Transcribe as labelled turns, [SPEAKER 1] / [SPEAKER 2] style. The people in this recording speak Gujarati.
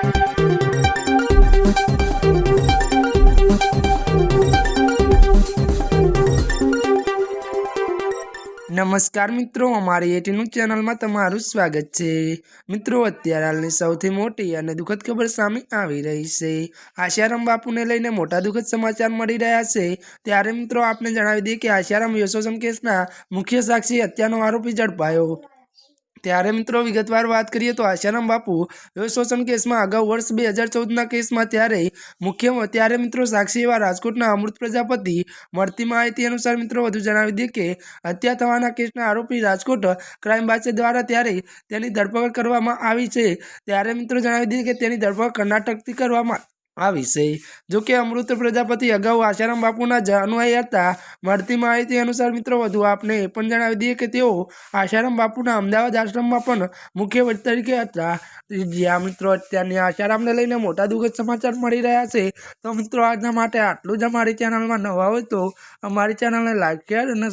[SPEAKER 1] નમસ્કાર મિત્રો, અમારી એટીનું ચેનલમાં તમારું સ્વાગત છે. મિત્રો, અત્યારે હાલની સૌથી મોટી અને દુઃખદ ખબર સામે આવી રહી છે. આશારામ બાપુને લઈને મોટા દુઃખદ સમાચાર મળી રહ્યા છે. ત્યારે મિત્રો, આપને જણાવી દઈએ કે આશારામ યશોસમ કેસના મુખ્ય સાક્ષી હત્યાનો આરોપી ઝડપાયો. ત્યારે મિત્રો વિગતવાર વાત કરીએ તો આશારામ બાપુ શોષણ કેસમાં અગાઉ વર્ષ બે હજાર ચૌદના કેસમાં ત્યારે મુખ્ય ત્યારે મિત્રો સાક્ષી એવા રાજકોટના અમૃત પ્રજાપતિ મળતી માહિતી અનુસાર મિત્રો વધુ જણાવી દઈએ કે હત્યા થવાના કેસના આરોપી રાજકોટ ક્રાઇમ બ્રાન્ચ દ્વારા ત્યારે તેની ધરપકડ કરવામાં આવી છે. ત્યારે મિત્રો જણાવી દઈએ કે તેની ધરપકડ કર્ણાટકથી કરવામાં આવી વિષય જો કે અમૃત પ્રજાપતિ અગાઉ આશારામ બાપુના અનુયાયી હતા. મળતી માહિતી અનુસાર મિત્રો, વધુ આપને એ પણ જણાવી દઈએ કે તેઓ આશારામ બાપુના અમદાવાદ આશ્રમમાં પણ મુખ્ય વક્તા તરીકે હતા. જ્યાં મિત્રો, અત્યારની આશારામને લઈને મોટા દુઃખદ સમાચાર મળી રહ્યા છે. તો મિત્રો, આજના માટે આટલું જ અમારી ચેનલમાં નવા હોય તો અમારી ચેનલને લાઈક શેર અને